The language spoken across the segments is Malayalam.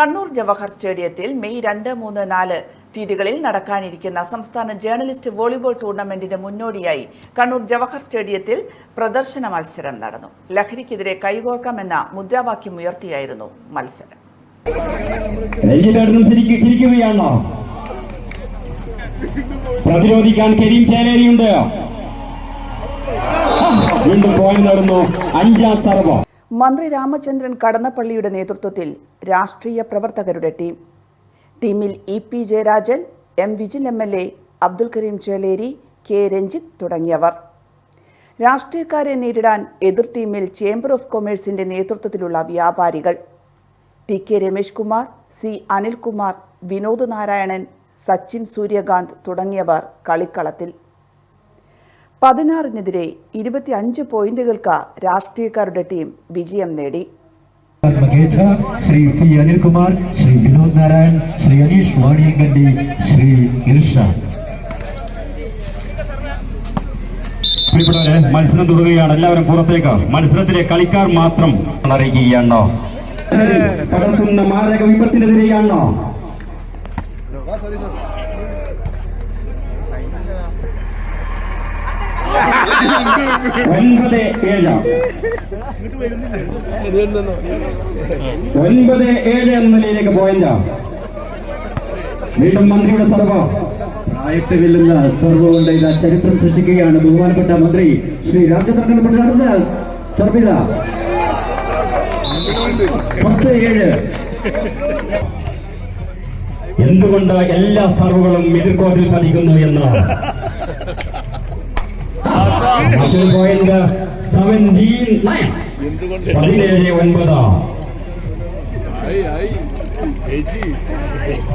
കണ്ണൂർ ജവഹർ സ്റ്റേഡിയത്തിൽ മെയ് രണ്ട് മൂന്ന് നാല് തീയതികളിൽ നടക്കാനിരിക്കുന്ന സംസ്ഥാന ജേർണലിസ്റ്റ് വോളിബോൾ ടൂർണമെന്റിന് മുന്നോടിയായി കണ്ണൂർ ജവഹർ സ്റ്റേഡിയത്തിൽ പ്രദർശന മത്സരം നടന്നു. ലഹരിക്കെതിരെ കൈകോർക്കാമെന്ന മുദ്രാവാക്യം ഉയർത്തിയായിരുന്നു മത്സരം. പ്രതിരോധിക്കാൻ കരീം ചേലേരിയുണ്ട്. വീണ്ടും പോയിന്റ് നടന്നു. അഞ്ചാം സർവ മന്ത്രി രാമചന്ദ്രൻ കടന്നപ്പള്ളിയുടെ നേതൃത്വത്തിൽ രാഷ്ട്രീയ പ്രവർത്തകരുടെ ടീം. ടീമിൽ E P Jayarajan M Vijil M L A Abdul Karim Cheleri K Ranjith തുടങ്ങിയവർ. രാഷ്ട്രീയക്കാരെ നേരിടാൻ എതിർ ടീമിൽ ചേംബർ ഓഫ് കൊമേഴ്സിന്റെ നേതൃത്വത്തിലുള്ള വ്യാപാരികൾ. T K Ramesh Kumar C Anilkumar Vinod Narayanan Sachin Suryakanth തുടങ്ങിയവർ കളിക്കളത്തിൽ. പതിനാറിനെതിരെ ഇരുപത്തിയഞ്ച് പോയിന്റുകൾക്ക് രാഷ്ട്രീയക്കാരുടെ ടീം വിജയം നേടി. ശ്രീ പി അനിൽകുമാർ ശ്രീ വിനോദ് നാരായൺ ശ്രീ അനീഷ് വാണിയങ്കണ്ടി ശ്രീ ഇർഷാദ് പ്രിയപ്പെട്ടവരെ മത്സരം തുടരുകയാണ്. എല്ലാവരും പുറത്തേക്ക്. മത്സരത്തിലെ കളിക്കാർ മാത്രം അറിയിക്കുകയാണോ പടർത്തുന്ന മാരക വിപത്തിനെതിരെയാണോ? ഒൻപത് ഏഴ് ഒൻപത് ഏഴ് എന്ന നിലയിലേക്ക് പോയിന്റ് വീണ്ടും മന്ത്രിയുടെ സർവ പ്രായത്ത് വെല്ലുന്ന കൊണ്ട് ഇതാ ചരിത്രം സൃഷ്ടിക്കുകയാണ് ബഹുമാനപ്പെട്ട മന്ത്രി ശ്രീ രാജചന്ദ്രൻ സർവിത പത്ത് ഏഴ്. എന്തുകൊണ്ട് എല്ലാ സർവുകളും എതിർക്കോട്ടിൽ പതിക്കുന്നു എന്ന്? മറ്റൊരു പോയിന്റ് സെവന്റീൻ നയൻ പതിനേഴ്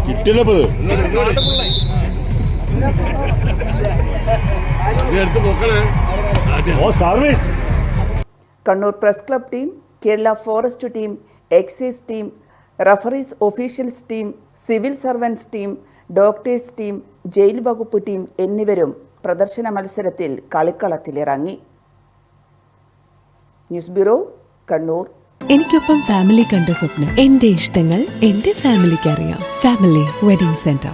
കിട്ടില്ലപ്പത്. Kannur press club team Kerala forest team excise team referees officials team civil servants team doctors team jail വകുപ്പ് ടീം എന്നിവരും പ്രദർശന മത്സരത്തിൽ കളിക്കളത്തിലിറങ്ങി. News bureau Kannur. എനിക്കൊപ്പം ഫാമിലി കണ്ട സ്വപ്നം. എന്റെ ഇഷ്ടങ്ങൾ എന്റെ ഫാമിലിക്ക് അറിയാം. Family wedding centre